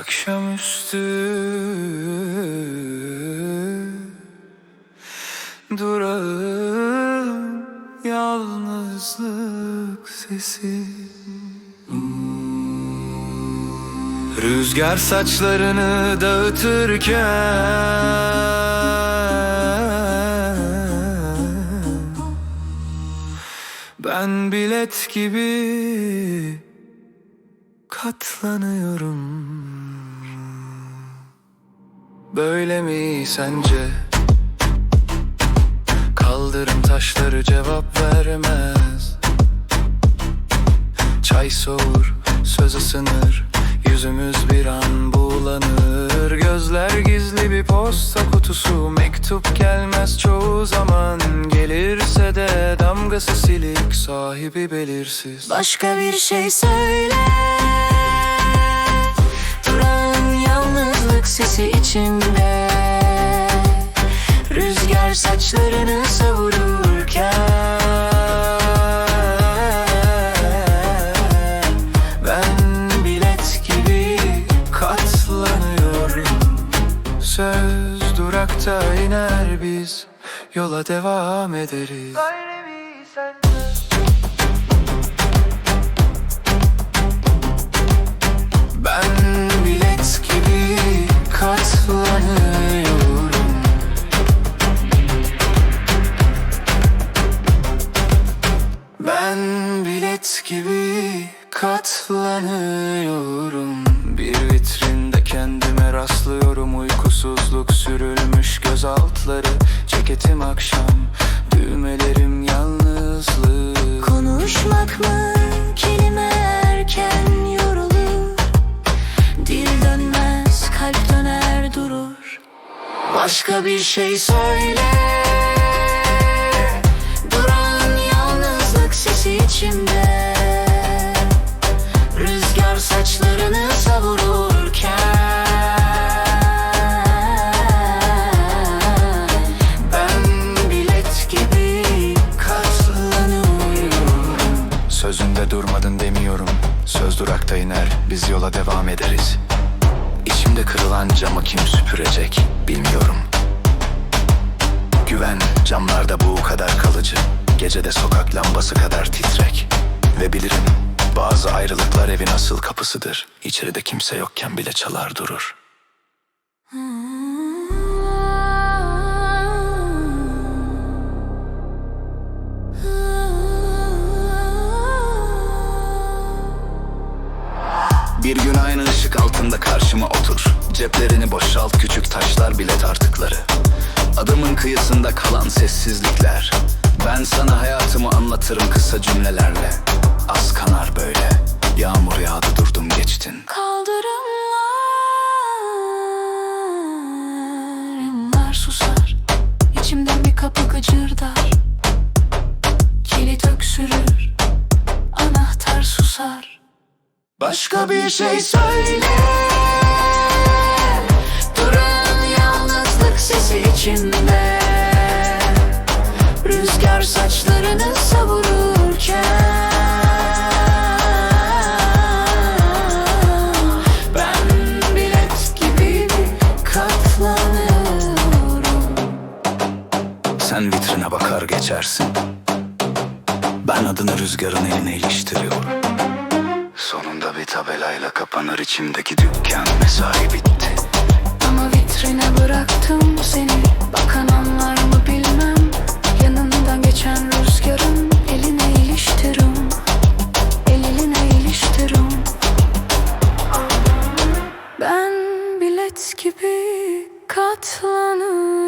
Akşamüstü Durağım Yalnızlık sesi. Rüzgar saçlarını dağıtırken Ben bilet gibi katlanıyorum. Böyle mi sence? Kaldırım taşları cevap vermez. Çay soğur, söz ısınır. Yüzümüz bir an buğulanır Gözler gizli bir posta kutusu. Mektup gelmez çoğu zaman. Gelirse de damgası silik. Sahibi belirsiz. Başka bir şey söyle sesi içimde. Rüzgar saçlarını savururken Ben bilet gibi katlanıyorum. Söz durakta iner biz Yola devam ederiz. Ben gibi katlanıyorum. Bir vitrinde kendime rastlıyorum. Uykusuzluk sürülmüş göz altları Ceketim akşam, düğmelerim yalnızlık. Konuşmak mı? Kelime erken yorulur. Dil dönmez kalp döner durur. Başka bir şey söyle. Duran yalnızlık sesi içimde Söz durakta iner biz yola devam ederiz. İçimde kırılan camı kim süpürecek bilmiyorum. Güven camlarda bu kadar kalıcı. Gecede sokak lambası kadar titrek. Ve bilirim bazı ayrılıklar evin asıl kapısıdır. İçeride kimse yokken bile çalar durur. Bir altında karşıma otur. Ceplerini boşalt küçük taşlar bilet artıkları Adımın kıyısında kalan sessizlikler. Ben sana hayatımı anlatırım kısa cümlelerle. Az kanar böyle. Yağmur yağdı durdum geçtin. Kaldırımlar susar. İçimden bir kapı gıcırdar. Kilit öksürür. Anahtar susar Başka bir şey söyle. Duran yalnızlık sesi içimde Rüzgar saçlarını savururken. Ben bilet gibi katlanıyorum. Sen vitrine bakar geçersin. Ben adını rüzgarın eline iliştiriyorum tabelayla kapanır içimdeki dükkan. Mesai bitti. Ama vitrine bıraktım seni. Bakan anlar mı bilmem. Yanından geçen rüzgarın eline iliştirim. El eline iliştirim. Ben bilet gibi katlanıyorum